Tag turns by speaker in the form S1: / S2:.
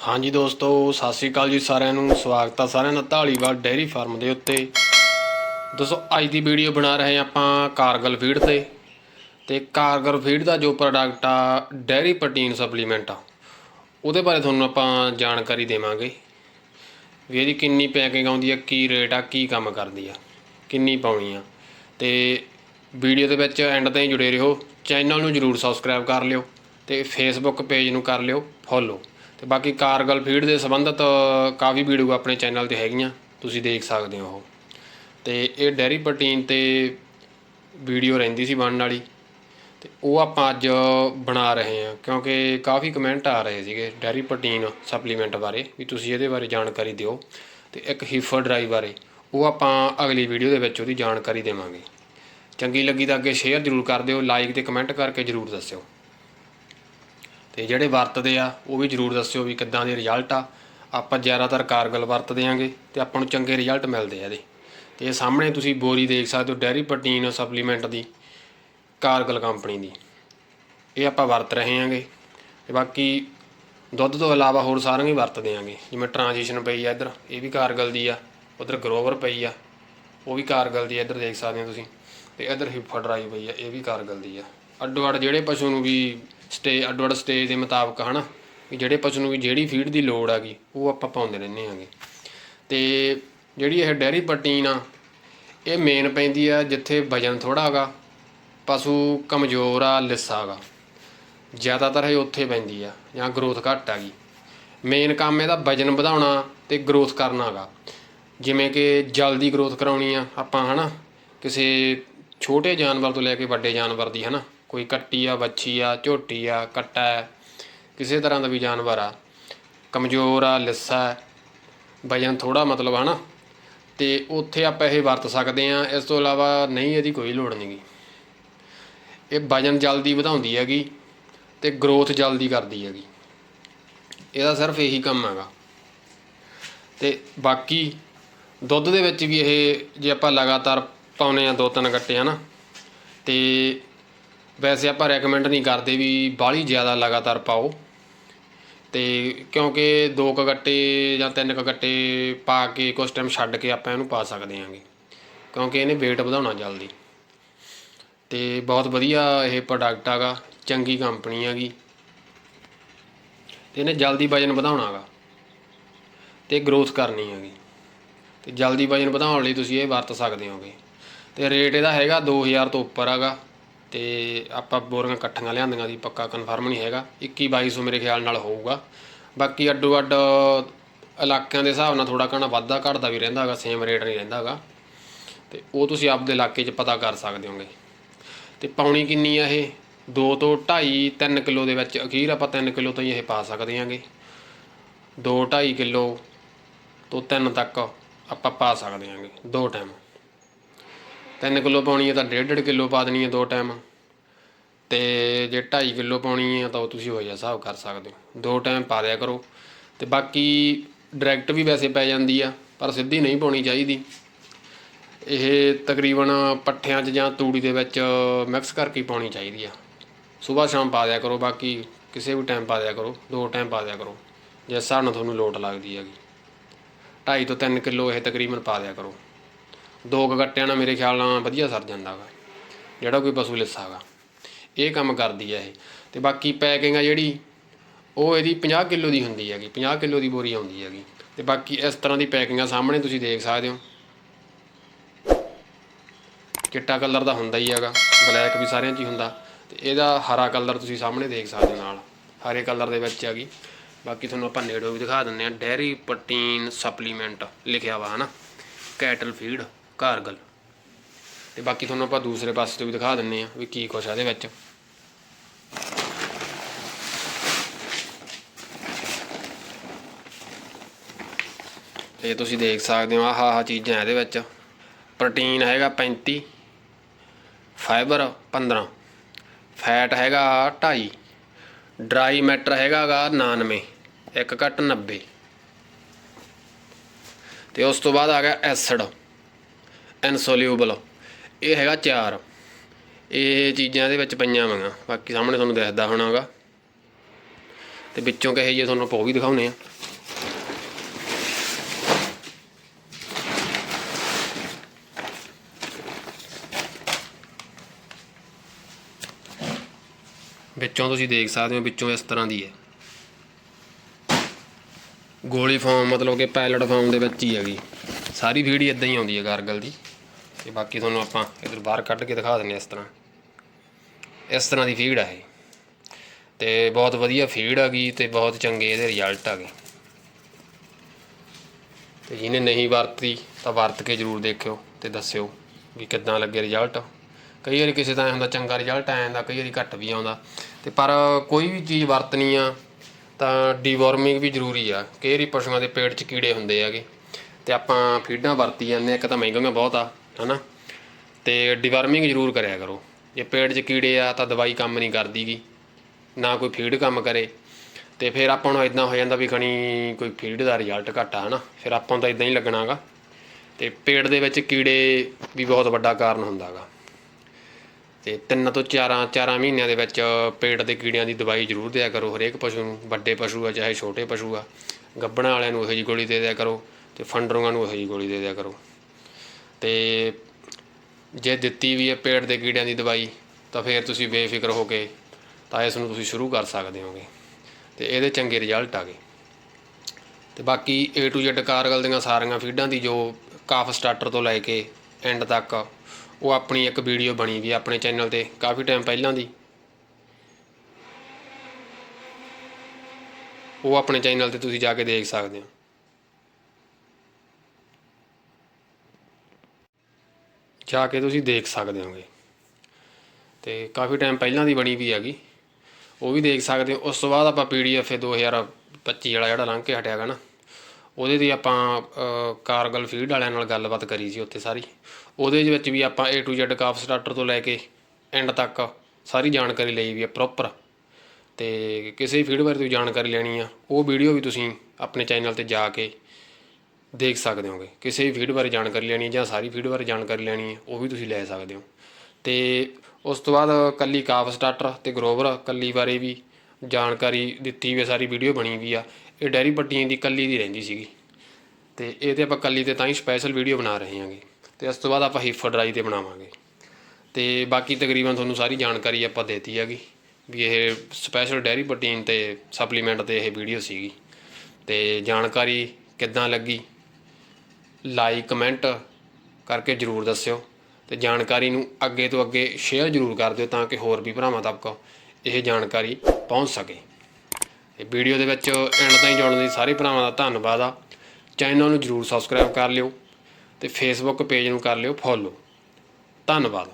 S1: ਹਾਂਜੀ ਦੋਸਤੋ, ਸਤਿ ਸ੍ਰੀ ਅਕਾਲ ਜੀ ਸਾਰਿਆਂ ਨੂੰ। ਸਵਾਗਤ ਆ ਸਾਰਿਆਂ ਦਾ ਢਾਲੀਵਾਲ ਡੇਅਰੀ ਫਾਰਮ ਦੇ ਉੱਤੇ। ਦੋਸਤੋ, ਅੱਜ ਦੀ ਵੀਡੀਓ ਬਣਾ ਰਹੇ ਹਾਂ ਆਪਾਂ ਕਾਰਗਲ ਫੀਡ ਤੇ। ਤੇ ਕਾਰਗਲ ਫੀਡ ਦਾ ਜੋ ਪ੍ਰੋਡਕਟ ਆ ਡੇਅਰੀ ਪ੍ਰੋਟੀਨ ਸਪਲੀਮੈਂਟ ਆ, ਉਹਦੇ ਬਾਰੇ ਤੁਹਾਨੂੰ ਆਪਾਂ ਜਾਣਕਾਰੀ ਦੇਵਾਂਗੇ। ਵੀ ਇਹਦੀ ਕਿੰਨੀ ਪੈਕਿੰਗ ਆਉਂਦੀ ਆ, ਕੀ ਰੇਟ ਆ, ਕੀ ਕੰਮ ਕਰਦੀ ਆ, ਕਿੰਨੀ ਪਾਉਣੀ ਆ। ਤੇ ਵੀਡੀਓ ਦੇ ਵਿੱਚ ਐਂਡ ਤਾਈਂ ਜੁੜੇ ਰਹੋ। ਚੈਨਲ ਨੂੰ ਜਰੂਰ ਸਬਸਕ੍ਰਾਈਬ ਕਰ ਲਿਓ ਤੇ ਫੇਸਬੁੱਕ ਪੇਜ ਨੂੰ ਕਰ ਲਿਓ ਫੋਲੋ ਤੇ ਬਾਕੀ ਕਾਰਗਲ ਫੀਡ ਦੇ ਸੰਬੰਧਤ ਕਾਫੀ ਵੀਡੀਓ ਆਪਣੇ ਚੈਨਲ ਤੇ ਹੈਗੀਆਂ, ਤੁਸੀਂ ਦੇਖ ਸਕਦੇ ਹੋ। ਉਹ ਤੇ ਇਹ ਡੈਰੀ ਪ੍ਰੋਟੀਨ ਤੇ ਵੀਡੀਓ ਰਹਿੰਦੀ ਸੀ ਬਣਨ ਵਾਲੀ। ਤੇ ਉਹ ਆਪਾਂ ਅੱਜ ਬਣਾ ਰਹੇ ਹਾਂ, ਕਿਉਂਕਿ ਕਾਫੀ ਕਮੈਂਟ ਆ ਰਹੇ ਸੀਗੇ ਡੈਰੀ ਪ੍ਰੋਟੀਨ ਸਪਲੀਮੈਂਟ ਬਾਰੇ, ਵੀ ਤੁਸੀਂ ਇਹਦੇ ਬਾਰੇ ਜਾਣਕਾਰੀ ਦਿਓ। ਤੇ ਇੱਕ ਹੀਫਰ ਡਰਾਈ ਬਾਰੇ, ਉਹ ਆਪਾਂ ਅਗਲੀ ਵੀਡੀਓ ਦੇ ਵਿੱਚ ਉਹਦੀ ਜਾਣਕਾਰੀ ਦੇਵਾਂਗੇ। ਚੰਗੀ ਲੱਗੀ ਤਾਂ ਅੱਗੇ ਸ਼ੇਅਰ ਜ਼ਰੂਰ ਕਰ ਦਿਓ ਲਾਈਕ ਤੇ ਕਮੈਂਟ ਕਰਕੇ ਜ਼ਰੂਰ ਦੱਸਿਓ। ਤੇ ਜਿਹੜੇ ਵਰਤਦੇ ਆ, ਉਹ ਵੀ ਜ਼ਰੂਰ ਦੱਸਿਓ ਵੀ ਕਿੱਦਾਂ ਦੇ ਰਿਜ਼ਲਟ ਆ। ਆਪਾਂ ਜ਼ਿਆਦਾਤਰ ਕਾਰਗਲ ਵਰਤਦੇ ਆਂਗੇ ਤੇ ਆਪਾਂ ਨੂੰ ਚੰਗੇ ਰਿਜ਼ਲਟ ਮਿਲਦੇ ਆ ਇਹਦੇ। ਤੇ ਇਹ ਸਾਹਮਣੇ ਤੁਸੀਂ ਬੋਰੀ ਦੇਖ ਸਕਦੇ ਹੋ, ਡੈਰੀ ਪ੍ਰੋਟੀਨ ਸਪਲੀਮੈਂਟ ਦੀ, ਕਾਰਗਲ ਕੰਪਨੀ ਦੀ। ਇਹ ਆਪਾਂ ਵਰਤ ਰਹੇ ਆਂਗੇ ਤੇ ਬਾਕੀ ਦੁੱਧ ਤੋਂ ਇਲਾਵਾ ਹੋਰ ਸਾਰੀਆਂ ਹੀ ਵਰਤਦੇ ਆਂਗੇ ਜਿਵੇਂ ਟ੍ਰਾਂਜੀਸ਼ਨ ਪਈ ਆ ਇੱਧਰ, ਇਹ ਵੀ ਕਾਰਗਲ ਦੀ ਆ, ਉਧਰ ਗਰੋਵਰ ਪਈ ਆ, ਉਹ ਵੀ ਕਾਰਗਲ ਦੀ ਆ, ਇੱਧਰ ਦੇਖ ਸਕਦੇ ਹੋ ਤੁਸੀਂ। ਤੇ ਇੱਧਰ ਹਿਫਾ ਡਰਾਈ ਪਈ ਆ, ਇਹ ਵੀ ਕਾਰਗਲ ਦੀ ਆ। ਅੱਡੋ ਅੱਡ ਜਿਹੜੇ ਪਸ਼ੂ ਨੂੰ ਵੀ ਸਟੇ ਅੱਡ ਅੱਡ ਸਟੇਜ ਦੇ ਮੁਤਾਬਕ, ਹਨਾ, ਵੀ ਜਿਹੜੇ ਪਸ਼ੂ ਨੂੰ ਵੀ ਜਿਹੜੀ ਫੀਡ ਦੀ ਲੋੜ ਹੈਗੀ, ਉਹ ਆਪਾਂ ਪਾਉਂਦੇ ਰਹਿੰਦੇ ਆਂਗੇ ਤੇ ਜਿਹੜੀ ਇਹ ਡੈਰੀ ਪ੍ਰੋਟੀਨ ਆ, ਇਹ ਮੇਨ ਪੈਂਦੀ ਆ ਜਿੱਥੇ ਵਜਨ ਥੋੜਾ ਹੈਗਾ, ਪਸ਼ੂ ਕਮਜ਼ੋਰ ਆ, ਲਿੱਸਾ ਹੈਗਾ। ਜ਼ਿਆਦਾਤਰ ਇਹ ਉੱਥੇ ਪੈਂਦੀ ਆ, ਜਾਂ ਗਰੋਥ ਘੱਟ ਹੈਗੀ। ਮੇਨ ਕੰਮ ਇਹਦਾ ਵਜਨ ਵਧਾਉਣਾ ਤੇ ਗਰੋਥ ਕਰਨਾ ਹੈਗਾ। ਜਿਵੇਂ ਕਿ ਜਲਦੀ ਗਰੋਥ ਕਰਾਉਣੀ ਆ ਆਪਾਂ, ਹਨਾ, ਕਿਸੇ ਛੋਟੇ ਜਾਨਵਰ ਤੋਂ ਲੈ ਕੇ ਵੱਡੇ ਜਾਨਵਰ ਦੀ, ਹਨਾ। ਕੋਈ ਕੱਟੀ ਆ, ਵੱਛੀ ਆ, ਝੋਟੀ ਆ, ਕੱਟਾ ਹੈ, ਕਿਸੇ ਤਰ੍ਹਾਂ ਦਾ ਵੀ ਜਾਨਵਰ ਆ, ਕਮਜ਼ੋਰ ਆ, ਲਿੱਸਾ ਵਜਨ ਥੋੜਾ ਮਤਲਬ ਹਨਾ ਤੇ ਉੱਥੇ ਆਪਾਂ ਇਹ ਵਰਤ ਸਕਦੇ ਆ ਇਸ ਤੋਂ ਇਲਾਵਾ ਨਹੀਂ ਇਹਦੀ ਕੋਈ ਲੋੜ ਨਹੀਂਗੀ ਇਹ ਵਜਨ ਜਲਦੀ ਵਧਾਉਂਦੀ ਹੈਗੀ ਤੇ ਗਰੋਥ ਜਲਦੀ ਕਰਦੀ ਹੈਗੀ। ਇਹਦਾ ਸਿਰਫ ਇਹੀ ਕੰਮ ਹੈਗਾ। ਤੇ ਬਾਕੀ ਦੁੱਧ ਦੇ ਵਿੱਚ ਵੀ ਇਹ ਜੇ ਆਪਾਂ ਲਗਾਤਾਰ ਪਾਉਨੇ ਆ ਦੋ ਤਿੰਨ ਗੱਟੇ ਹਨਾ ਤੇ ਵੈਸੇ ਆਪਾਂ ਰეკਮੈਂਡ ਨਹੀਂ ਕਰਦੇ ਵੀ ਬਾਹਲੀ ਜ਼ਿਆਦਾ ਲਗਾਤਾਰ ਪਾਓ। ਤੇ ਕਿਉਂਕਿ ਦੋ ਕੁ ਗੱਟੇ ਜਾਂ ਤਿੰਨ ਕ ਗੱਟੇ ਪਾ ਕੇ ਕੁਝ ਟਾਈਮ ਛੱਡ ਕੇ ਆਪਾਂ ਇਹਨੂੰ ਪਾ ਸਕਦੇ ਹਾਂਗੇ। ਕਿਉਂਕਿ ਇਹਨੇ weight ਵਧਾਉਣਾ ਜਲਦੀ। ਤੇ ਬਹੁਤ ਵਧੀਆ ਇਹ ਪ੍ਰੋਡਕਟ ਹੈਗਾ, ਚੰਗੀ ਕੰਪਨੀ ਹੈਗੀ। ਤੇ ਇਹਨੇ ਜਲਦੀ ਵਜਨ ਵਧਾਉਣਾ ਹੈਗਾ। ਤੇ ਗਰੋਥ ਕਰਨੀ ਹੈਗੀ। ਤੇ ਜਲਦੀ ਵਜਨ ਵਧਾਉਣ ਲਈ ਤੁਸੀਂ ਇਹ ਵਰਤ ਸਕਦੇ ਹੋਗੇ। ਤੇ ਰੇਟ ਇਹਦਾ ਹੈਗਾ 2000 ਤੋਂ ਉੱਪਰ ਹੈਗਾ। ਤੇ ਆਪਾਂ ਬੋਰੀਆਂ ਇਕੱਠੀਆਂ ਲਿਆਂਦੀਆਂ ਦੀ, ਪੱਕਾ ਕਨਫਰਮ ਨਹੀਂ ਹੈਗਾ। 21 2200 ਮੇਰੇ ਖਿਆਲ ਨਾਲ ਹੋਊਗਾ। ਬਾਕੀ ਅੱਡੋ ਅੱਡ ਇਲਾਕਿਆਂ ਦੇ ਹਿਸਾਬ ਨਾਲ ਥੋੜਾ ਘਣਾ ਵਾਧਾ ਘਟਦਾ ਵੀ ਰਹਿੰਦਾ ਹੈਗਾ ਸੇਮ ਰੇਟ ਨਹੀਂ ਰਹਿੰਦਾ ਹੈਗਾ। ਤੇ ਉਹ ਤੁਸੀਂ ਆਪਦੇ ਇਲਾਕੇ 'ਚ ਪਤਾ ਕਰ ਸਕਦੇ ਹੋਗੇ। ਤੇ ਪਾਉਣੀ ਕਿੰਨੀ ਆ ਇਹ? 2 ਤੋਂ 2.5 3 ਕਿਲੋ ਦੇ ਵਿੱਚ ਅਖੀਰ ਆਪਾਂ 3 ਕਿਲੋ ਹੀ ਇਹ ਪਾ ਸਕਦੇ ਹਾਂਗੇ। 2 2.5 ਕਿਲੋ ਤੋਂ 3 ਤੱਕ ਆਪਾਂ ਪਾ ਸਕਦੇ ਹਾਂਗੇ, ਦੋ ਟਾਈਮ 3 ਕਿਲੋ ਪਾਉਣੀ ਹੈ ਤਾਂ 1.5 ਕਿਲੋ ਪਾ ਦੇਣੀ ਹੈ ਦੋ ਟਾਈਮ ਤੇ ਜੇ 2.5 ਕਿਲੋ ਪਾਉਣੀ ਹੈ ਤਾਂ ਉਹ ਤੁਸੀਂ ਹੋਇਆ ਹਿਸਾਬ ਕਰ ਸਕਦੇ ਹੋ। ਦੋ ਟਾਈਮ ਪਾ ਦਿਆ ਕਰੋ। ਤੇ ਬਾਕੀ ਡਾਇਰੈਕਟ ਵੀ ਵੈਸੇ ਪੈ ਜਾਂਦੀ ਆ, ਪਰ ਸਿੱਧੀ ਨਹੀਂ ਪਾਉਣੀ ਚਾਹੀਦੀ। ਇਹ ਤਕਰੀਬਨ ਪੱਠਿਆਂ 'ਚ ਜਾਂ ਤੂੜੀ ਦੇ ਵਿੱਚ ਮਿਕਸ ਕਰਕੇ ਪਾਉਣੀ ਚਾਹੀਦੀ ਆ। ਸਵੇਰ ਸ਼ਾਮ ਪਾ ਦਿਆ ਕਰੋ, ਬਾਕੀ ਕਿਸੇ ਵੀ ਟਾਈਮ ਪਾ ਦਿਆ ਕਰੋ, ਦੋ ਟਾਈਮ ਪਾ ਦਿਆ ਕਰੋ। ਜਿਸ ਹਿਸਾਬ ਨਾਲ ਤੁਹਾਨੂੰ ਲੋਟ ਲੱਗਦੀ ਹੈਗੀ। 2.5 ਤੋਂ 3 ਕਿਲੋ ਇਹ ਤਕਰੀਬਨ ਪਾ ਦਿਆ ਕਰੋ। ਦੋ ਕੁ ਗੱਟਿਆਂ ਨਾਲ ਮੇਰੇ ਖਿਆਲ ਨਾਲ ਵਧੀਆ ਸਰ ਜਾਂਦਾ ਗਾ, ਜਿਹੜਾ ਕੋਈ ਪਸ਼ੂ ਲਿੱਸਾ ਗਾ। ਇਹ ਕੰਮ ਕਰਦੀ ਹੈ ਇਹ। ਤੇ ਬਾਕੀ ਪੈਕਿੰਗ ਆ ਜਿਹੜੀ, ਉਹ ਇਹਦੀ 50 ਕਿਲੋ ਦੀ ਹੁੰਦੀ ਹੈਗੀ 50 ਕਿਲੋ ਦੀ ਬੋਰੀ ਆਉਂਦੀ ਹੈਗੀ। ਤੇ ਬਾਕੀ ਇਸ ਤਰ੍ਹਾਂ ਦੀ ਪੈਕਿੰਗ ਆ ਸਾਹਮਣੇ ਤੁਸੀਂ ਦੇਖ ਸਕਦੇ ਹੋ। ਚਿੱਟਾ ਕਲਰ ਦਾ ਹੁੰਦਾ ਹੀ ਹੈਗਾ, ਬਲੈਕ ਵੀ ਸਾਰਿਆਂ 'ਚ ਹੀ ਹੁੰਦਾ। ਤੇ ਇਹਦਾ ਹਰਾ ਕਲਰ ਤੁਸੀਂ ਸਾਹਮਣੇ ਦੇਖ ਸਕਦੇ ਹੋ ਨਾਲ, ਹਰੇ ਕਲਰ ਦੇ ਵਿੱਚ ਹੈਗੀ। ਬਾਕੀ ਤੁਹਾਨੂੰ ਆਪਾਂ ਨੇੜੋਂ ਵੀ ਦਿਖਾ ਦਿੰਦੇ ਆ ਡੈਰੀ ਪ੍ਰੋਟੀਨ ਸਪਲੀਮੈਂਟ ਲਿਖਿਆ ਵਾ ਹਨਾ, ਕੈਟਲ ਫੀਡ। ਕਾਰਗਲ ਤੇ ਬਾਕੀ ਤੁਹਾਨੂੰ ਆਪਾਂ ਦੂਸਰੇ ਪਾਸੇ ਤੋਂ ਵੀ ਦਿਖਾ ਦਿੰਨੇ ਆ ਵੀ ਕੀ ਕੁਛ ਆ ਇਹਦੇ ਵਿੱਚ। ਇਹ ਤੁਸੀਂ ਦੇਖ ਸਕਦੇ ਹੋ ਆਹ ਆਹ ਚੀਜ਼ਾਂ ਇਹਦੇ ਵਿੱਚ। ਪ੍ਰੋਟੀਨ ਹੈਗਾ 35 ਫਾਈਬਰ 15 ਫੈਟ ਹੈਗਾ 2.5 ਡਰਾਈ ਮੈਟਰ ਹੈਗਾਗਾ 99 ਇੱਕ ਘੱਟ 90 ਤੇ ਉਸ ਤੋਂ ਬਾਅਦ ਆ ਗਿਆ ਐਸਿਡ। ਇਨਸੋਲਿਊਬਲ ਇਹ ਹੈਗਾ 4 ਇਹ ਚੀਜ਼ਾਂ ਇਹਦੇ ਵਿੱਚ ਪਈਆਂ ਹੋਈਆਂ ਬਾਕੀ ਸਾਹਮਣੇ ਤੁਹਾਨੂੰ ਦਿਖਦਾ ਹੋਣਾਗਾ। ਤੇ ਵਿੱਚੋਂ ਕਹੇ ਜੇ ਤੁਹਾਨੂੰ ਪੋ ਵੀ ਦਿਖਾਉਨੇ ਆ। ਵਿੱਚੋਂ ਤੁਸੀਂ ਦੇਖ ਸਕਦੇ ਹੋ ਵਿੱਚੋਂ ਇਸ ਤਰ੍ਹਾਂ ਦੀ ਹੈ। ਗੋਲੀ ਫਾਰਮ ਮਤਲਬ ਕਿ ਪਾਇਲਟ ਫਾਰਮ ਦੇ ਵਿੱਚ ਹੀ ਹੈਗੀ। ਸਾਰੀ ਫੀਡ ਹੀ ਇਦਾਂ ਹੀ ਆਉਂਦੀ ਹੈ ਗਾਰਗਲ ਦੀ। ਤੇ ਬਾਕੀ ਤੁਹਾਨੂੰ ਆਪਾਂ ਇਧਰ ਬਾਹਰ ਕੱਢ ਕੇ ਦਿਖਾ ਦਿੰਨੇ ਇਸ ਤਰ੍ਹਾਂ। ਇਸ ਤਰ੍ਹਾਂ ਦੀ ਫੀਡ ਆ ਇਹ। ਤੇ ਬਹੁਤ ਵਧੀਆ ਫੀਡ ਆ ਗਈ ਤੇ ਬਹੁਤ ਚੰਗੇ ਇਹਦੇ ਰਿਜ਼ਲਟ ਆ ਗਏ। ਤੇ ਜਿਹਨੇ ਨਹੀਂ ਵਰਤੀ ਤਾਂ ਵਰਤ ਕੇ ਜ਼ਰੂਰ ਦੇਖਿਓ ਤੇ ਦੱਸਿਓ ਵੀ ਕਿੱਦਾਂ ਲੱਗੇ ਰਿਜ਼ਲਟ ਕਈ ਵਾਰੀ ਕਿਸੇ ਦਾ ਹੁੰਦਾ ਚੰਗਾ ਰਿਜ਼ਲਟ ਆ ਜਾਂਦਾ, ਕਈ ਵਾਰੀ ਘੱਟ ਵੀ ਆਉਂਦਾ। ਤੇ ਪਰ ਕੋਈ ਵੀ ਚੀਜ਼ ਵਰਤਣੀ ਆ ਤਾਂ ਡੀਵਰਮਿੰਗ ਵੀ ਜ਼ਰੂਰੀ ਆ। ਕਈ ਵਾਰੀ ਪਸ਼ੂਆਂ ਦੇ ਪੇਟ 'ਚ ਕੀੜੇ ਹੁੰਦੇ ਹੈਗੇ। ਤੇ ਆਪਾਂ ਫੀਡਾਂ ਵਰਤੀ ਜਾਂਦੇ ਆ ਇੱਕ ਤਾਂ ਮਹਿੰਗੀਆਂ ਬਹੁਤ ਆ। ਹਨਾ? ਤੇ ਡਿਵਰਮਿੰਗ ਜ਼ਰੂਰ ਕਰਿਆ ਕਰੋ। ਜੇ ਪੇਟ 'ਚ ਕੀੜੇ ਆ ਤਾਂ ਦਵਾਈ ਕੰਮ ਨਹੀਂ ਕਰਦੀਗੀ ਨਾ ਕੋਈ ਫੀਡ ਕੰਮ ਕਰੇ। ਤੇ ਫਿਰ ਆਪਾਂ ਨੂੰ ਇਦਾਂ ਹੋ ਜਾਂਦਾ ਵੀ ਖਣੀ ਕੋਈ ਫੀਡ ਦਾ ਰਿਜ਼ਲਟ ਘੱਟ ਆ ਹਨਾ। ਫਿਰ ਆਪਾਂ ਨੂੰ ਤਾਂ ਇਦਾਂ ਹੀ ਲੱਗਣਾਗਾ ਤੇ ਪੇਟ ਦੇ ਵਿੱਚ ਕੀੜੇ ਵੀ ਬਹੁਤ ਵੱਡਾ ਕਾਰਨ ਹੁੰਦਾਗਾ ਤੇ ਤਿੰਨ ਤੋਂ ਚਾਰਾਂ ਚਾਰਾਂ ਮਹੀਨਿਆਂ ਦੇ ਵਿੱਚ ਪੇਟ ਦੇ ਕੀੜਿਆਂ ਦੀ ਦਵਾਈ ਜ਼ਰੂਰ ਦਿਆ ਕਰੋ ਹਰੇਕ ਪਸ਼ੂ ਨੂੰ। ਵੱਡੇ ਪਸ਼ੂ ਆ, ਚਾਹੇ ਛੋਟੇ ਪਸ਼ੂ ਆ। ਗੱਬਣਾ ਵਾਲਿਆਂ ਨੂੰ ਇਹੋ ਜਿਹੀ ਗੋਲੀ ਦੇ ਦਿਆ ਕਰੋ। ਤੇ ਫੰਡਰੂਆਂ ਨੂੰ ਇਹੋ ਜਿਹੀ ਗੋਲੀ ਦੇ ਦਿਆ ਕਰੋ। ਅਤੇ ਜੇ ਦਿੱਤੀ ਵੀ ਹੈ ਪੇਟ ਦੇ ਕੀੜਿਆਂ ਦੀ ਦਵਾਈ, ਤਾਂ ਫਿਰ ਤੁਸੀਂ ਬੇਫਿਕਰ ਹੋ ਕੇ ਤਾਂ ਇਸ ਨੂੰ ਤੁਸੀਂ ਸ਼ੁਰੂ ਕਰ ਸਕਦੇ ਹੋਗੇ ਤੇ ਇਹਦੇ ਚੰਗੇ ਰਿਜ਼ਲਟ ਆ ਗਏ। ਤੇ ਬਾਕੀ A to Z ਕਾਰਗਲ ਦੀਆਂ ਸਾਰੀਆਂ ਫੀਡਾਂ ਦੀ ਜੋ ਕਾਫ ਸਟਾਰਟਰ ਤੋਂ ਲੈ ਕੇ ਐਂਡ ਤੱਕ, ਉਹ ਆਪਣੀ ਇੱਕ ਵੀਡੀਓ ਬਣੀ ਵੀ ਆਪਣੇ ਚੈਨਲ ਤੇ, ਕਾਫੀ ਟਾਈਮ ਪਹਿਲਾਂ ਦੀ। ਉਹ ਆਪਣੇ ਚੈਨਲ ਤੇ ਤੁਸੀਂ ਜਾ ਕੇ ਦੇਖ ਸਕਦੇ ਹੋ। ਜਾ ਕੇ ਤੁਸੀਂ ਦੇਖ ਸਕਦੇ ਹੋਗੇ। ਤੇ ਕਾਫੀ ਟਾਈਮ ਪਹਿਲਾਂ ਦੀ ਬਣੀ ਵੀ ਹੈਗੀ। ਉਹ ਵੀ ਦੇਖ ਸਕਦੇ ਹੋ। ਉਸ ਤੋਂ ਬਾਅਦ ਆਪਾਂ ਪੀਡੀਐਫ 2025 ਵਾਲਾ ਜਿਹੜਾ ਲੰਘ ਕੇ ਹਟਿਆਗਾ ਨਾ, ਉਹਦੇ ਦੀ ਆਪਾਂ ਕਾਰਗਲ ਫੀਲਡ ਵਾਲਿਆਂ ਨਾਲ ਗੱਲਬਾਤ ਕਰੀ ਸੀ ਉੱਥੇ ਸਾਰੀ। ਉਹਦੇ ਵਿੱਚ ਵੀ ਆਪਾਂ A to Z calf starter ਤੋਂ ਲੈ ਕੇ ਐਂਡ ਤੱਕ ਸਾਰੀ ਜਾਣਕਾਰੀ ਲਈ ਵੀ ਹੈ ਪ੍ਰੋਪਰ ਤੇ ਕਿਸੇ ਫੀਲਡ ਬਾਰੇ ਤੁਸੀਂ ਜਾਣਕਾਰੀ ਲੈਣੀ ਆ, ਉਹ ਵੀਡੀਓ ਵੀ ਤੁਸੀਂ ਆਪਣੇ ਚੈਨਲ ਤੇ ਜਾ ਕੇ ਦੇਖ ਸਕਦੇ ਹੋਗੇ। ਕਿਸੇ ਵੀ ਫੀਡ ਬਾਰੇ ਜਾਣਕਾਰੀ ਲੈਣੀ ਹੈ ਜਾਂ ਸਾਰੀ ਫੀਡ ਬਾਰੇ ਜਾਣਕਾਰੀ ਲੈਣੀ ਹੈ, ਉਹ ਵੀ ਤੁਸੀਂ ਲੈ ਸਕਦੇ ਹੋ। ਤੇ ਉਸ ਤੋਂ ਬਾਅਦ ਕੱਲੀ ਕਾਫ ਸਟਾਰਟਰ ਤੇ ਗਰੋਵਰ ਕੱਲੀ ਬਾਰੇ ਵੀ ਜਾਣਕਾਰੀ ਦਿੱਤੀ ਵੀ ਸਾਰੀ ਵੀਡੀਓ ਬਣੀ ਵੀ ਆ। ਇਹ ਡੈਰੀ ਪੱਟੀਆਂ ਦੀ ਕੱਲੀ ਦੀ ਰਹਿੰਦੀ ਸੀਗੀ। ਤੇ ਇਹ ਤੇ ਆਪਾਂ ਕੱਲੀ ਤੇ ਤਾਂ ਹੀ ਸਪੈਸ਼ਲ ਵੀਡੀਓ ਬਣਾ ਰਹੇ ਹਾਂਗੇ। ਤੇ ਉਸ ਤੋਂ ਬਾਅਦ ਆਪਾਂ ਹੀਫਰ ਡਰਾਈ ਤੇ ਬਣਾਵਾਂਗੇ। ਤੇ ਬਾਕੀ ਤਕਰੀਬਨ ਤੁਹਾਨੂੰ ਸਾਰੀ ਜਾਣਕਾਰੀ ਆਪਾਂ ਦੇਤੀ ਹੈਗੀ ਵੀ ਇਹ ਸਪੈਸ਼ਲ ਡੈਰੀ ਪ੍ਰੋਟੀਨ ਤੇ ਸਪਲੀਮੈਂਟ ਤੇ ਇਹ ਵੀਡੀਓ ਸੀਗੀ। ਤੇ ਜਾਣਕਾਰੀ ਕਿੱਦਾਂ ਲੱਗੀ ਲਾਈਕ, ਕਮੈਂਟ ਕਰਕੇ ਜਰੂਰ ਦੱਸਿਓ ਤੇ ਜਾਣਕਾਰੀ ਨੂੰ ਅੱਗੇ ਤੋਂ ਅੱਗੇ ਸ਼ੇਅਰ ਜਰੂਰ ਕਰ ਦਿਓ ਤਾਂ ਕਿ ਹੋਰ ਵੀ ਭਰਾਵਾਂ ਤੱਕ ਇਹ ਜਾਣਕਾਰੀ ਪਹੁੰਚ ਸਕੇ। ਇਹ ਵੀਡੀਓ ਦੇ ਵਿੱਚ ਐਂਡ ਤਾਈਂ ਜੁੜਨ ਲਈ ਸਾਰੇ ਭਰਾਵਾਂ ਦਾ ਧੰਨਵਾਦ ਆ। ਚੈਨਲ ਨੂੰ ਜਰੂਰ ਸਬਸਕ੍ਰਾਈਬ ਕਰ ਲਿਓ ਤੇ ਫੇਸਬੁੱਕ ਪੇਜ ਨੂੰ ਕਰ ਲਿਓ ਫੋਲੋ ਧੰਨਵਾਦ।